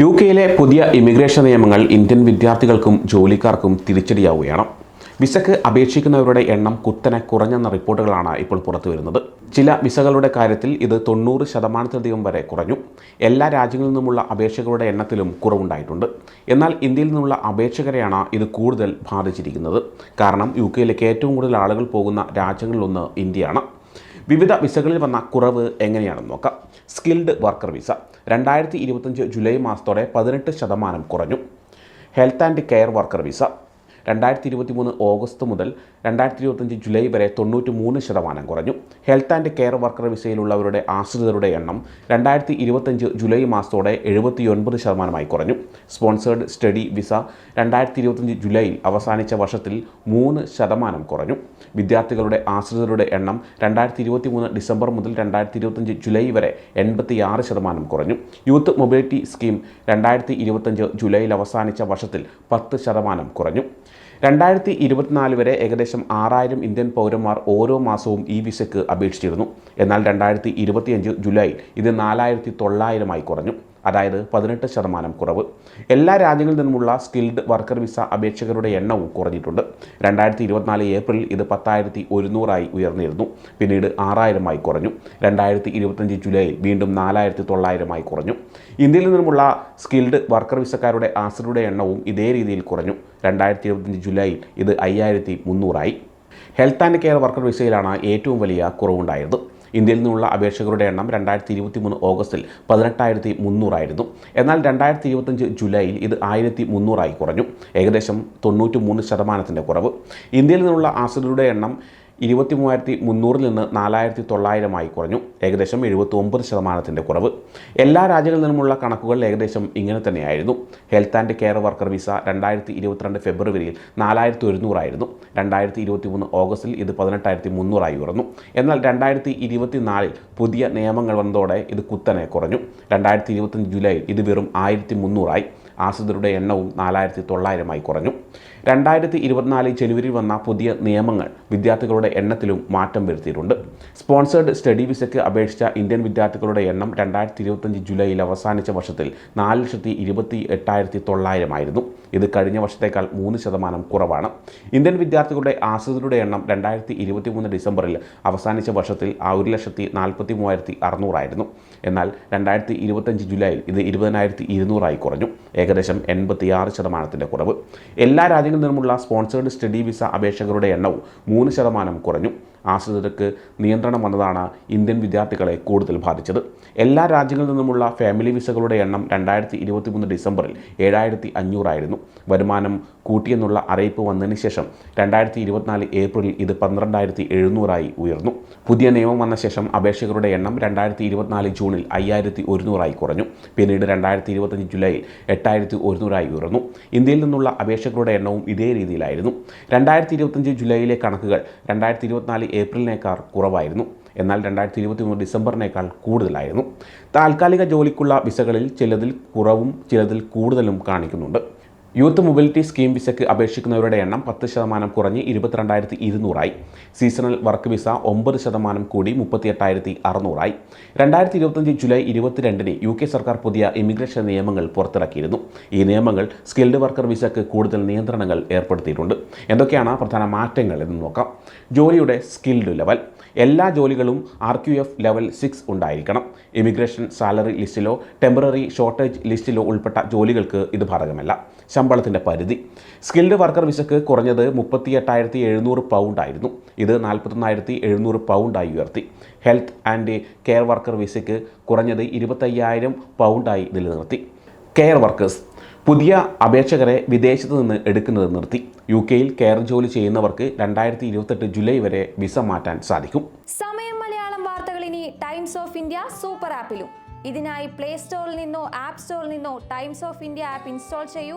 U കെയിലെ പുതിയ immigration നിയമങ്ങൾ ഇന്ത്യൻ വിദ്യാർത്ഥികൾക്കും ജോലിക്കാർക്കും തിരിച്ചടിയാവുകയാണ്. വിസക്ക് അപേക്ഷിക്കുന്നവരുടെ എണ്ണം കുത്തനെ കുറഞ്ഞെന്ന റിപ്പോർട്ടുകളാണ് ഇപ്പോൾ പുറത്തു വരുന്നത്. ചില വിസകളുടെ കാര്യത്തിൽ ഇത് തൊണ്ണൂറ് ശതമാനത്തിലധികം വരെ കുറഞ്ഞു. എല്ലാ രാജ്യങ്ങളിൽ നിന്നുമുള്ള അപേക്ഷകരുടെ എണ്ണത്തിലും കുറവുണ്ടായിട്ടുണ്ട്. എന്നാൽ ഇന്ത്യയിൽ നിന്നുള്ള അപേക്ഷകരെയാണ് ഇത് കൂടുതൽ ബാധിച്ചിരിക്കുന്നത്. കാരണം യു കെയിലേക്ക് ഏറ്റവും കൂടുതൽ ആളുകൾ പോകുന്ന രാജ്യങ്ങളിലൊന്ന് ഇന്ത്യയാണ്. വിവിധ വിസകളിൽ വന്ന കുറവ് എങ്ങനെയാണെന്ന് നോക്കാം. സ്കിൽഡ് വർക്കർ വിസ രണ്ടായിരത്തി ഇരുപത്തഞ്ച് ജൂലൈ മാസത്തോടെ പതിനെട്ട് ശതമാനം കുറഞ്ഞു. Health and care worker visa രണ്ടായിരത്തി ഇരുപത്തി മൂന്ന് ഓഗസ്റ്റ് മുതൽ രണ്ടായിരത്തി ഇരുപത്തഞ്ച് ജൂലൈ വരെ തൊണ്ണൂറ്റി മൂന്ന് ശതമാനം കുറഞ്ഞു. ഹെൽത്ത് ആൻഡ് കെയർ വർക്കർ വിസയിലുള്ളവരുടെ ആശ്രിതരുടെ എണ്ണം രണ്ടായിരത്തി ഇരുപത്തഞ്ച് ജൂലൈ മാസത്തോടെ എഴുപത്തി ഒൻപത് ശതമാനമായി കുറഞ്ഞു. സ്പോൺസേഡ് സ്റ്റഡി വിസ രണ്ടായിരത്തി ഇരുപത്തഞ്ച് ജൂലൈയിൽ അവസാനിച്ച വർഷത്തിൽ മൂന്ന് ശതമാനം കുറഞ്ഞു. വിദ്യാർത്ഥികളുടെ ആശ്രിതരുടെ എണ്ണം രണ്ടായിരത്തി ഇരുപത്തി മൂന്ന് ഡിസംബർ മുതൽ രണ്ടായിരത്തി ഇരുപത്തഞ്ച് ജൂലൈ വരെ എൺപത്തി ആറ് ശതമാനം കുറഞ്ഞു. യൂത്ത് മൊബിലിറ്റി സ്കീം രണ്ടായിരത്തി ഇരുപത്തഞ്ച് ജൂലൈയിൽ അവസാനിച്ച വർഷത്തിൽ പത്ത് ശതമാനം കുറഞ്ഞു. രണ്ടായിരത്തി ഇരുപത്തിനാല് വരെ ഏകദേശം ആറായിരം ഇന്ത്യൻ പൗരന്മാർ ഓരോ മാസവും ഈ വിസയ്ക്ക് അപേക്ഷിച്ചിരുന്നു. എന്നാൽ രണ്ടായിരത്തി ഇരുപത്തിയഞ്ച് ജൂലൈയിൽ ഇത് നാലായിരത്തി തൊള്ളായിരമായി കുറഞ്ഞു. അതായത് പതിനെട്ട് ശതമാനം കുറവ്. എല്ലാ രാജ്യങ്ങളിൽ നിന്നുമുള്ള സ്കിൽഡ് വർക്കർ വിസ അപേക്ഷകരുടെ എണ്ണവും കുറഞ്ഞിട്ടുണ്ട്. രണ്ടായിരത്തി ഇരുപത്തിനാല് ഏപ്രിൽ ഇത് പത്തായിരത്തി ഒരുന്നൂറായി ഉയർന്നിരുന്നു. പിന്നീട് ആറായിരമായി കുറഞ്ഞു. രണ്ടായിരത്തി ഇരുപത്തഞ്ച് ജൂലൈയിൽ വീണ്ടും നാലായിരത്തി തൊള്ളായിരമായി കുറഞ്ഞു. ഇന്ത്യയിൽ നിന്നുമുള്ള സ്കിൽഡ് വർക്കർ വിസക്കാരുടെ ആശ്രയുടെ എണ്ണവും ഇതേ രീതിയിൽ കുറഞ്ഞു. രണ്ടായിരത്തി ഇരുപത്തഞ്ച് ജൂലൈയിൽ ഇത് അയ്യായിരത്തി മുന്നൂറായി ഹെൽത്ത് ആൻഡ് കെയർ വർക്കർ വിസയിലാണ് ഏറ്റവും വലിയ കുറവുണ്ടായത് ഇന്ത്യയിൽ നിന്നുള്ള അപേക്ഷകരുടെ എണ്ണം രണ്ടായിരത്തി ഇരുപത്തി മൂന്ന് ഓഗസ്റ്റിൽ പതിനെട്ടായിരത്തി മുന്നൂറായിരുന്നു എന്നാൽ രണ്ടായിരത്തി ഇരുപത്തഞ്ച് ജൂലൈയിൽ ഇത് ആയിരത്തി മുന്നൂറായി കുറഞ്ഞു. ഏകദേശം തൊണ്ണൂറ്റി മൂന്ന് ശതമാനത്തിന്റെ കുറവ്. ഇന്ത്യയിൽ നിന്നുള്ള ആശ്രിതരുടെ എണ്ണം ഇരുപത്തി മൂവായിരത്തി മുന്നൂറിൽ നിന്ന് നാലായിരത്തി തൊള്ളായിരമായി കുറഞ്ഞു. ഏകദേശം എഴുപത്തി ഒമ്പത് ശതമാനത്തിന്റെ കുറവ്. എല്ലാ രാജ്യങ്ങളിൽ നിന്നുമുള്ള കണക്കുകൾ ഏകദേശം ഇങ്ങനെ തന്നെയായിരുന്നു. Health and care worker visa രണ്ടായിരത്തി ഇരുപത്തിരണ്ട് ഫെബ്രുവരിയിൽ നാലായിരത്തി ഒരുന്നൂറായിരുന്നു രണ്ടായിരത്തി ഇരുപത്തി മൂന്ന് ഓഗസ്റ്റിൽ ഇത് പതിനെട്ടായിരത്തി മുന്നൂറായി ഉയർന്നു. എന്നാൽ രണ്ടായിരത്തി ഇരുപത്തി നാലിൽ പുതിയ നിയമങ്ങൾ വന്നതോടെ ഇത് കുത്തനെ കുറഞ്ഞു. രണ്ടായിരത്തി ഇരുപത്തഞ്ച് ജൂലൈയിൽ ഇത് വെറും ആയിരത്തി മുന്നൂറായി ആശ്രിതരുടെ എണ്ണവും നാലായിരത്തി തൊള്ളായിരമായി കുറഞ്ഞു. രണ്ടായിരത്തി ഇരുപത്തിനാല് ജനുവരിയിൽ വന്ന പുതിയ നിയമങ്ങൾ വിദ്യാർത്ഥികളുടെ എണ്ണത്തിലും മാറ്റം വരുത്തിയിട്ടുണ്ട്. സ്പോൺസേഡ് സ്റ്റഡി വിസയ്ക്ക് അപേക്ഷിച്ച ഇന്ത്യൻ വിദ്യാർത്ഥികളുടെ എണ്ണം രണ്ടായിരത്തി ഇരുപത്തഞ്ച് ജൂലൈയിൽ അവസാനിച്ച വർഷത്തിൽ നാല് ലക്ഷത്തി ഇരുപത്തി എട്ടായിരത്തി തൊള്ളായിരമായിരുന്നു ഇത് കഴിഞ്ഞ വർഷത്തേക്കാൾ മൂന്ന് ശതമാനം കുറവാണ്. ഇന്ത്യൻ വിദ്യാർത്ഥികളുടെ ആശ്രിതരുടെ എണ്ണം രണ്ടായിരത്തി ഇരുപത്തി മൂന്ന് ഡിസംബറിൽ അവസാനിച്ച വർഷത്തിൽ ആ ഒരു ലക്ഷത്തി നാൽപ്പത്തി മൂവായിരത്തി അറുന്നൂറായിരുന്നു എന്നാൽ രണ്ടായിരത്തി ഇരുപത്തഞ്ച് ജൂലൈയിൽ ഇത് ഇരുപതിനായിരത്തി ഇരുന്നൂറായി കുറഞ്ഞു. ഏകദേശം എൺപത്തി ആറ് ശതമാനത്തിന്റെ കുറവ്. എല്ലാ രാജ്യങ്ങളിൽ നിന്നുമുള്ള സ്പോൺസേഡ് സ്റ്റഡി വിസ അപേക്ഷകരുടെ എണ്ണവും മൂന്ന് ശതമാനം കുറഞ്ഞു. ആശ്രിതർക്ക് നിയന്ത്രണം വന്നതാണ് ഇന്ത്യൻ വിദ്യാർത്ഥികളെ കൂടുതൽ ബാധിച്ചത്. എല്ലാ രാജ്യങ്ങളിൽ നിന്നുമുള്ള ഫാമിലി വിസകളുടെ എണ്ണം രണ്ടായിരത്തി ഇരുപത്തി മൂന്ന് ഡിസംബറിൽ ഏഴായിരത്തി അഞ്ഞൂറായിരുന്നു. വരുമാനം കൂട്ടിയെന്നുള്ള അറിയിപ്പ് വന്നതിന് ശേഷം രണ്ടായിരത്തി ഇരുപത്തിനാല് ഏപ്രിലിൽ ഇത് പന്ത്രണ്ടായിരത്തി എഴുന്നൂറായി ഉയർന്നു. പുതിയ നിയമം വന്ന ശേഷം അപേക്ഷകരുടെ എണ്ണം രണ്ടായിരത്തി ഇരുപത്തിനാല് ജൂണിൽ അയ്യായിരത്തി ഒരുന്നൂറായി കുറഞ്ഞു. പിന്നീട് രണ്ടായിരത്തി ഇരുപത്തഞ്ച് ജൂലൈയിൽ എട്ടായിരത്തി ഒരുന്നൂറായി ഉയർന്നു. ഇന്ത്യയിൽ നിന്നുള്ള അപേക്ഷകരുടെ എണ്ണവും ഇതേ രീതിയിലായിരുന്നു. രണ്ടായിരത്തി ഇരുപത്തഞ്ച് ജൂലൈയിലെ കണക്കുകൾ രണ്ടായിരത്തി ഇരുപത്തിനാല് ഏപ്രിലിനേക്കാൾ കുറവായിരുന്നു. എന്നാൽ രണ്ടായിരത്തി ഇരുപത്തി മൂന്ന് ഡിസംബറിനേക്കാൾ കൂടുതലായിരുന്നു. താൽക്കാലിക ജോലിക്കുള്ള വിസകളിൽ ചിലതിൽ കുറവും ചിലതിൽ കൂടുതലും കാണിക്കുന്നുണ്ട്. യൂത്ത് മൊബിലിറ്റി സ്കീം വിസയ്ക്ക് അപേക്ഷിക്കുന്നവരുടെ എണ്ണം പത്ത് ശതമാനം കുറഞ്ഞ് ഇരുപത്തിരണ്ടായിരത്തി ഇരുന്നൂറായി. സീസണൽ വർക്ക് വിസ ഒമ്പത് ശതമാനം കൂടി മുപ്പത്തിയെട്ടായിരത്തി അറുന്നൂറായി. രണ്ടായിരത്തി ഇരുപത്തഞ്ച് ജൂലൈ ഇരുപത്തിരണ്ടിന് യു കെ സർക്കാർ പുതിയ ഇമിഗ്രേഷൻ നിയമങ്ങൾ പുറത്തിറക്കിയിരുന്നു. ഈ നിയമങ്ങൾ സ്കിൽഡ് വർക്കർ വിസയ്ക്ക് കൂടുതൽ നിയന്ത്രണങ്ങൾ ഏർപ്പെടുത്തിയിട്ടുണ്ട്. എന്തൊക്കെയാണ് പ്രധാന മാറ്റങ്ങൾ എന്ന് നോക്കാം. ജോലിയുടെ സ്കിൽഡ് ലെവൽ. എല്ലാ ജോലികളും R Q F level six ഉണ്ടായിരിക്കണം. ഇമിഗ്രേഷൻ സാലറി ലിസ്റ്റിലോ ടെമ്പററി ഷോർട്ടേജ് ലിസ്റ്റിലോ ഉൾപ്പെട്ട ജോലികൾക്ക് ഇത് ബാധകമല്ല. ശമ്പളത്തിന്റെ പരിധി. സ്കിൽഡ് വർക്കർ വിസക്ക് കുറഞ്ഞത് മുപ്പത്തി എട്ടായിരത്തി എഴുന്നൂറ് പൗണ്ട് ആയിരുന്നു. ഇത് നാൽപ്പത്തൊന്നായിരത്തി എഴുന്നൂറ് പൗണ്ടായി ഉയർത്തി. ഹെൽത്ത് ആൻഡ് കെയർ വർക്കർ വിസയ്ക്ക് കുറഞ്ഞത് ഇരുപത്തയ്യായിരം പൗണ്ടായി നിലനിർത്തി. കെയർ വർക്കേഴ്സ് പുതിയ അപേക്ഷകരെ വിദേശത്ത് നിന്ന് എടുക്കുന്നത് നിർത്തി. യു കെയിൽ കെയർ ജോലി ചെയ്യുന്നവർക്ക് രണ്ടായിരത്തി ഇരുപത്തെട്ട് ജൂലൈ വരെ വിസ മാറ്റാൻ സാധിക്കും. സമയം മലയാളം വാർത്തകൾ ഇനി ടൈംസ് ഓഫ് ഇന്ത്യ സൂപ്പർ ആപ്പിലും ഇതിനായി പ്ലേ സ്റ്റോറിൽ നിന്നോ ആപ്പ് സ്റ്റോറിൽ നിന്നോ Times of India app install ചെയ്യൂ.